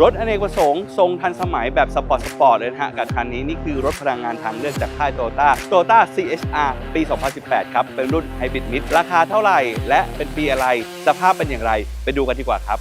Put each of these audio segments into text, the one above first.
รถอเนกประสงค์ทรงทันสมัยแบบสปอร์ตสปอร์ตเลยนะฮะกับคันนี้นี่คือรถพลังงานทางเลือกจากค่ายโตโยต้าโตโยต้า CHR ปี 2018 ครับ เป็นรุ่นไฮบริดมิดราคาเท่าไหร่ และเป็นปีอะไร สภาพเป็นอย่างไร ไปดูกันดีกว่าครับ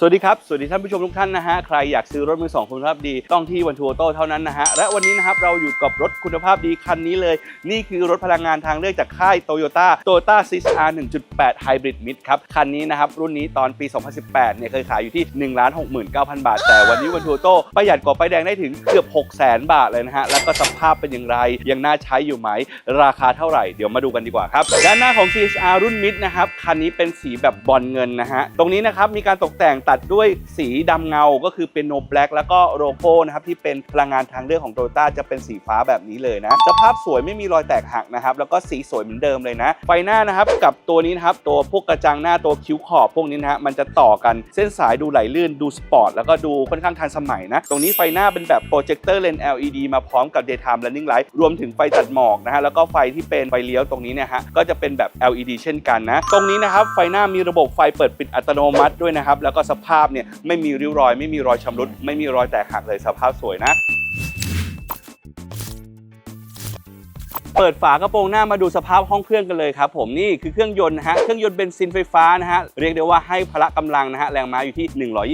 สวัสดีครับ สวัสดีท่านผู้ชมทุกท่านนะฮะ ใครอยากซื้อรถมือสองคุณภาพดี ต้องที่วันทัวร์โต้เท่านั้นนะฮะ และวันนี้นะครับเราอยู่กับรถคุณภาพดีคันนี้เลย นี่คือรถพลังงานทางเลือกจากค่ายโตโยต้าโตโยต้าซิสอาร์1.8 Hybrid Mid ครับ คันนี้นะครับ รุ่นนี้ตอนปี 2018 เนี่ยเคยขายอยู่ที่1 6 9 0 0 0บาท แต่วันนี้วันทัวร์โต้ประหยัดกว่าป้ายแดงได้ถึงเกือบ6 0 0 0 0 0 บาทเลยนะฮะ แล้วก็สภาพเป็นอย่างไร ยังน่าใช้อยู่ไหม ราคาเท่าไหร่ เดี๋ยวมาดูกันดีกว่าครับ ด้านหน้าของ CHR รุ่นมิดนะครับ คันนี้เป็นสีแบบบอลเงินนะฮะ ตรงนี้นะครับมีการตกแต่งตัดด้วยสีดำเงาก็คือเป็นโนแบล็กแล้วก็โลโก้นะครับที่เป็นพลังงานทางเลือกของโตโยต้าจะเป็นสีฟ้าแบบนี้เลยนะสภาพสวยไม่มีรอยแตกหักนะครับแล้วก็สีสวยเหมือนเดิมเลยนะ ไฟหน้านะครับกับตัวนี้นะครับตัวพวกกระจังหน้าตัวคิ้วขอบพวกนี้นะฮะมันจะต่อกันเส้นสายดูไหลลื่นดูสปอร์ตแล้วก็ดูค่อนข้างทันสมัยนะตรงนี้ไฟหน้าเป็นแบบโปรเจคเตอร์เลน LED มาพร้อมกับ daytime running light รวมถึงไฟตัดหมอกนะฮะแล้วก็ไฟที่เป็นไฟเลี้ยวตรงนี้เนี่ยฮะก็จะเป็นแบบ LED เช่นกันนะตรงนี้นะครับไฟหน้ามีระบบไฟเปิดปิดอัตโนมัติด้วยนะครับแล้วก็สภาพเนี่ยไม่มีริ้วรอย ไม่มีรอยชำรุด ไม่มีรอยแตกหักเลยสภาพสวยนะ เปิดฝากระโปรงหน้ามาดูสภาพห้องเครื่องกันเลยครับผมนี่คือเครื่องยนต์นะฮะเครื่องยนต์เบนซินไฟฟ้านะฮะเรียกได้ว่าให้พละกำลังนะฮะแรงม้าอยู่ที่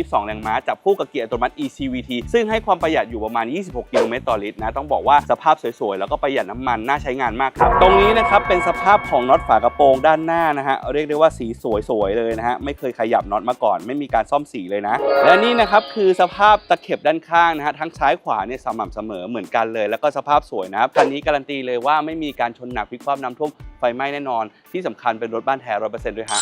122 แรงม้าจับคู่กับเกียร์อัตโนมัติ ECVT ซึ่งให้ความประหยัดอยู่ประมาณ 26 กิโลเมตรต่อลิตรนะต้องบอกว่าสภาพสวยๆแล้วก็ประหยัดน้ำมันน่าใช้งานมากครับตรงนี้นะครับเป็นสภาพของน็อตฝากระโปรงด้านหน้านะฮะเรียกได้ว่าสีสวยๆเลยนะฮะไม่เคยขยับน็อตมาก่อน ไม่มีการซ่อมสีเลยนะ และนี่นะครับคือสภาพตะเข็บด้านข้างนะฮะทั้งซ้ายขวาเนี่ยสม่ำเสมอเหมือนกันเลย แล้วก็สภาพสวยนะครับคันนี้การันตีเลยว่าไม่มีการชนหนักพลิกคว่ำน้ำท่วมไฟไหม้แน่นอน ที่สำคัญเป็นรถบ้านแท้ร้อยเปอร์เซ็นต์ด้วยฮะ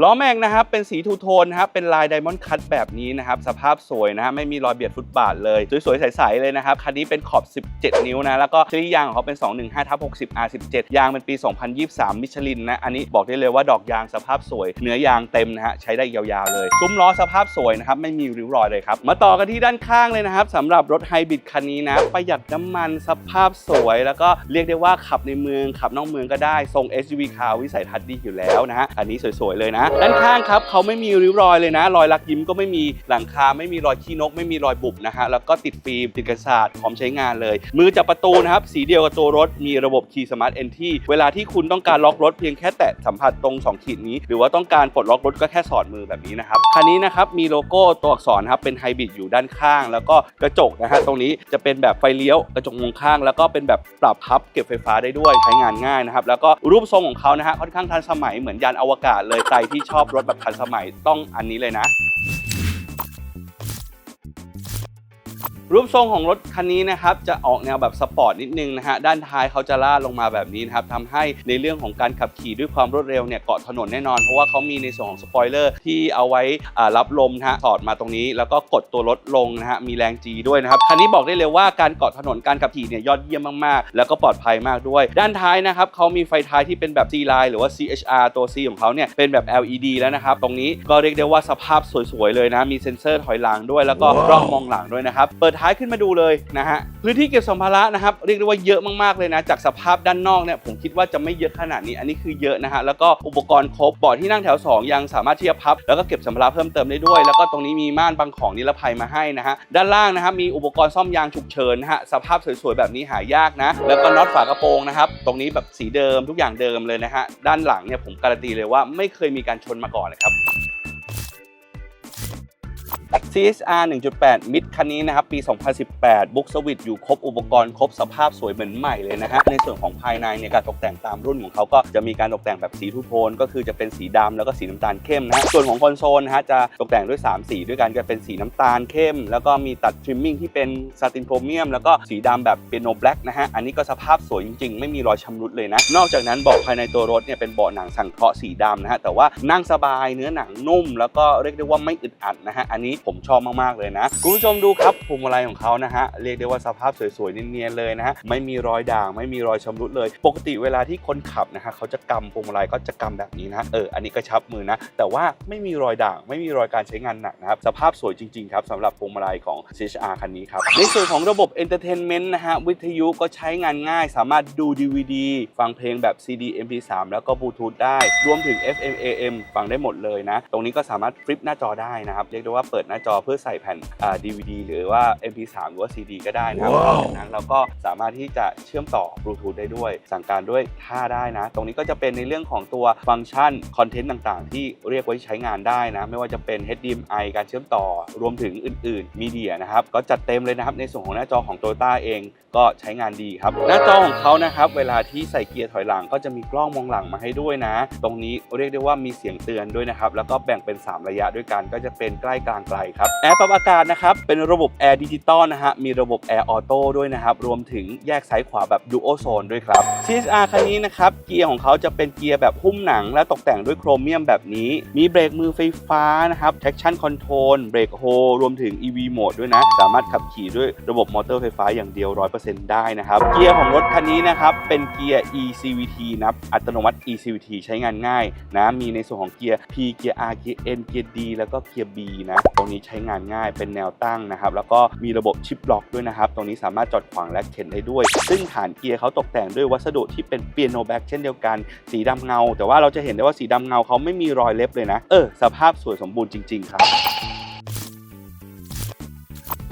ล้อแม็กนะครับเป็นสีทูโทนนะครับเป็นลายไดมอนด์คัตแบบนี้นะครับสภาพสวยนะฮะไม่มีรอยเบียดฟุตบาทเลย สวยๆ ใสๆ เลยนะครับคันนี้เป็นขอบ 17 นิ้วนะแล้วก็ชนิดยางของเขาเป็น 215ทับ60 R17 ยางเป็นปี 2023 มิชลินนะอันนี้บอกได้เลยว่าดอกยางสภาพสวย เนื้อยางเต็มนะฮะใช้ได้ยาวๆเลยซุ้มล้อสภาพสวยนะครับไม่มีริ้วรอยเลยครับมาต่อกันที่ด้านข้างเลยนะครับสำหรับรถไฮบริดคันนี้นะประหยัดน้ำมันสภาพสวย แล้วก็เรียกได้ว่าขับในเมืองขับนอกเมืองก็ได้ทรง SUV คาร์วิสัยทัศน์ดีอยู่แล้วนะฮะอันนี้สวยๆเลยนะด้านข้างครับเขาไม่มีริ้วรอยเลยนะ รอยลักยิ้มก็ไม่มีหลังคาไม่มีรอยขี้นก ไม่มีรอยบุบนะฮะแล้วก็ติดฟิล์มติดกระสาดพร้อมใช้งานเลย มือจับประตูนะครับสีเดียวกับตัวรถมีระบบ Key Smart Entry เวลาที่คุณต้องการล็อกรถเพียงแค่แตะสัมผัสตรง 2 ขีดนี้ หรือว่าต้องการปลดล็อกรถก็แค่สอดมือแบบนี้นะครับคันนี้นะครับมีโลโก้ตัวอักษรครับเป็นไฮบริดอยู่ด้านข้าง แล้วก็กระจกนะฮะตรงนี้จะเป็นแบบไฟเลี้ยวกระจกมองข้าง แล้วก็เป็นแบบปรับพับเก็บไฟฟ้าได้ด้วยใช้งานง่ายนะครับแล้วก็รูปทรงของเขานะฮะค่อนข้างทันสมัยเหมือนยานอวกาศเลยใครที่ชอบรถแบบทันสมัยต้องอันนี้เลยนะ รูปทรงของรถคันนี้นะครับจะออกแนวแบบสปอร์ตนิดนึงนะฮะด้านท้ายเขาจะลาดลงมาแบบนี้นะครับทำให้ในเรื่องของการขับขี่ด้วยความรวดเร็วเนี่ยเกาะถนนแน่นอน เพราะว่าเขามีในส่วนของสปอยเลอร์ที่เอาไว้อ่ารับลมนะฮะสอดมาตรงนี้ แล้วก็กดตัวรถลงนะฮะมีแรง G ด้วยนะครับคันนี้บอกได้เลยว่าการเกาะถนนการขับขี่เนี่ยยอดเยี่ยมมากๆ แล้วก็ปลอดภัยมากด้วย ด้านท้ายนะครับเขามีไฟท้ายที่เป็นแบบ C line หรือว่า CHR ตัว C ของเขาเนี่ยเป็นแบบ LED แล้วนะครับตรงนี้ก็เรียกได้ว่าสภาพสวยๆเลยนะมีเซ็นเซอร์ถอยหลังด้วย แล้วก็กล้องมองหลังด้วยนะครับเปิดท้ายขึ้นมาดูเลยนะฮะพื้นที่เก็บสัมภาระนะครับเรียกได้ว่าเยอะมากๆเลยนะจากสภาพด้านนอกเนี่ยผมคิดว่าจะไม่เยอะขนาดนี้อันนี้คือเยอะนะฮะแล้วก็อุปกรณ์ครบเบาะที่นั่งแถว 2 ยังสามารถที่จะพับ แล้วก็เก็บสัมภาระเพิ่มเติมได้ด้วย แล้วก็ตรงนี้มีม่านบังของนิรภัยมาให้นะฮะด้านล่างนะครับมีอุปกรณ์ซ่อมยางฉุกเฉินนะฮะสภาพสวยๆแบบนี้หายากนะ แล้วก็น็อตฝากระโปรงนะครับตรงนี้แบบสีเดิมทุกอย่างเดิมเลยนะฮะด้านหลังเนี่ยผมการันตีเลยว่าไม่เคยมีการชนมาก่อนเลยครับ CSR 1.8 Mid คันนี้นะครับ ปี 2018 บุ๊กสวิตอยู่ครบอุปกรณ์ครบสภาพสวยเหมือนใหม่เลยนะฮะ ในส่วนของภายในเนี่ยการตกแต่งตามรุ่นของเขาก็จะมีการตกแต่งแบบสีทูโทน ก็คือจะเป็นสีดำแล้วก็สีน้ำตาลเข้มนะฮะส่วนของคอนโซลนะฮะจะตกแต่งด้วย 3 สีด้วยกันจะเป็นสีน้ำตาลเข้ม แล้วก็มีตัดทริมมิ่งที่เป็นซาตินโครเมียม แล้วก็สีดำแบบเปียโนแบล็กนะฮะ อันนี้ก็สภาพสวยจริงๆ ไม่มีรอยชำรุดเลยนะ นอกจากนั้นเบาะภายในตัวรถเนี่ยเป็นเบาะหนังสังเคราะห์สีดำนะฮะ แต่ว่านั่งสบายเนื้อหนังนุ่ม แล้วก็เรียกได้ว่าไม่อึดอัดนะฮะ อันนี้ผมชอบมากๆเลยนะคุณผู้ชมดูครับพวงมาลัยของเขานะฮะเรียกได้ว่าสภาพสวยๆเนียนๆเลยนะฮะไม่มีรอยด่างไม่มีรอยชำรุดเลย ปกติเวลาที่คนขับนะฮะเขาจะกำพวงมาลัยก็จะกำแบบนี้นะเอออันนี้กระชับมือนะ แต่ว่าไม่มีรอยด่าง ไม่มีรอยการใช้งานหนักนะครับสภาพสวยจริงๆครับสำหรับพวงมาลัยของ CHR คันนี้ครับในส่วนของระบบ Entertainment นะฮะวิทยุก็ใช้งานง่าย สามารถดู DVD ฟังเพลงแบบ CD MP3 แล้วก็บลูทูธได้ รวมถึง FM AM ฟังได้หมดเลยนะ ตรงนี้ก็สามารถฟลิปหน้าจอได้นะครับ เรียกได้ว่าเปิดหน้าจอเพื่อใส่แผ่นอ่า DVD หรือว่า MP3 หรือว่า CD ก็ได้นะครับนอกจากนั้นเราก็สามารถที่จะเชื่อมต่อบลูทูธได้ด้วย สั่งการด้วยท่าได้นะ ตรงนี้ก็จะเป็นในเรื่องของตัวฟังก์ชันคอนเทนต์ต่างๆ ที่เรียกไว้ใช้งานได้นะ ไม่ว่าจะเป็น HDMI การเชื่อมต่อรวมถึงอื่นๆมีเดียนะครับก็จัดเต็มเลยนะครับในส่วนของหน้าจอของ Toyota เองก็ใช้งานดีครับ หน้าจอของเขานะครับ เวลาที่ใส่เกียร์ถอยหลังก็จะมีกล้องมองหลังมาให้ด้วยนะ ตรงนี้เรียกได้ว่ามีเสียงเตือนด้วยนะครับ แล้วก็แบ่งเป็น 3 ระยะด้วยกัน ก็จะเป็นใกล้กลางไกลครับแอร์ปรับอากาศนะครับเป็นระบบแอร์ดิจิตอลนะฮะมีระบบแอร์ออโต้ด้วยนะครับรวมถึงแยกซ้ายขวาแบบดูโอโซนด้วยครับ CSR คันนี้นะครับเกียร์ของเขาจะเป็นเกียร์แบบหุ้มหนัง และตกแต่งด้วยโครเมียมแบบนี้ มีเบรกมือไฟฟ้านะครับ traction control เบรกโฮรวมถึง EV mode ด้วยนะ สามารถขับขี่ด้วยระบบมอเตอร์ไฟฟ้าอย่างเดียว 100%ได้นะครับ เกียร์ของรถคันนี้นะครับเป็นเกียร์ eCVT นะครับอัตโนมัติ eCVT ใช้งานง่ายนะมีในส่วนของเกียร์ P เกียร์ R เกียร์ N เกียร์ D แล้วก็เกียร์ B นะรงนี้ใช้งานง่ายเป็นแนวตั้งนะครับ แล้วก็มีระบบชิปล็อกด้วยนะครับ ตรงนี้สามารถจอดขวางและเข็นได้ด้วย ซึ่งฐานเกียร์เขาตกแต่งด้วยวัสดุที่เป็นเปียโนแบ็กเช่นเดียวกัน สีดำเงา แต่ว่าเราจะเห็นได้ว่าสีดำเงาเขาไม่มีรอยเล็บเลยนะ เออ สภาพสวยสมบูรณ์จริง ๆ ครับ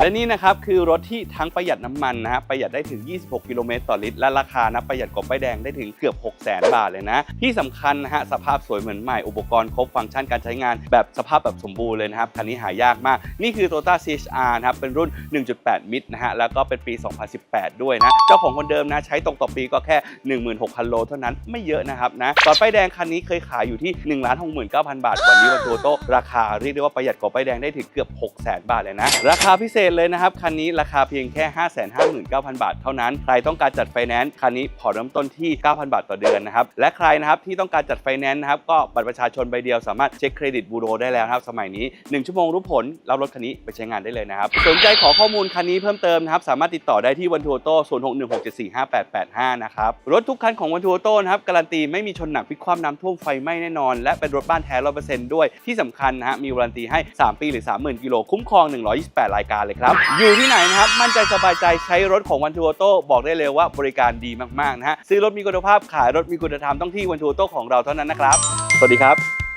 และนี่นะครับคือรถที่ทั้งประหยัดน้ำมันนะฮะประหยัดได้ถึง 26 กิโลเมตรต่อลิตร และราคานะประหยัดกว่าป้ายแดงได้ถึงเกือบ 6 0 0 0 0 0 บาทเลยนะ ที่สำคัญนะฮะสภาพสวยเหมือนใหม่อุปกรณ์ครบฟังก์ชันการใช้งานแบบสภาพแบบสมบูรณ์เลยนะครับคันนี้หายากมาก นี่คือ Toyota CHR นะครับเป็นรุ่น 1.8 มิตรนะฮะแล้วก็เป็นปี 2018 ด้วยนะเจ้าของคนเดิมนะใช้ตกต่อปีก็แค่ 16,000 โลเท่านั้นไม่เยอะนะครับนะตอนป้ายแดงคันนี้เคยขายอยู่ที่1 69,000 บาทวันนี้วันตัวโตราคาเรียกได้ว่าประหยัดกว่าป้ายแดงได้ถึงเกือบ 600,000 บาทเลยนะราคาพิเศษเลยนะครับ คันนี้ราคาเพียงแค่ 559,000 บาทเท่านั้น ใครต้องการจัดไฟแนนซ์คันนี้ผ่อนเริ่มต้นที่ 9,000 บาทต่อเดือนนะครับ และใครนะครับที่ต้องการจัดไฟแนนซ์นะครับก็บัตรประชาชนใบเดียวสามารถเช็คเครดิตบูโรได้แล้วครับสมัยนี้ 1 ชั่วโมงรู้ผลรับรถคันนี้ไปใช้งานได้เลยนะครับ สนใจขอข้อมูลคันนี้เพิ่มเติมนะครับสามารถติดต่อได้ที่วันทัวโต้0616745885นะครับรถทุกคันของวันทัวโต้นะครับการันตีไม่มีชนหนักพลิกคว่ำน้ำท่วมไฟไหม้แน่นอน และเป็นรถบ้านแท้ร้อยเปอร์เซ็นต์ด้วยที่สำคัญนะฮะมีวารันตีให้ 3 ปีหรือ 30,000กิโลคุ้มครอง 128 รายการเลยครับ อยู่ที่ไหนนะครับ มั่นใจสบายใจใช้รถของวันทัวโต้บอกได้เลยว่าบริการดีมากๆนะฮะซื้อรถมีคุณภาพขายรถมีคุณธรรมต้องที่วันทัวโต้ของเราเท่านั้นนะครับ สวัสดีครับ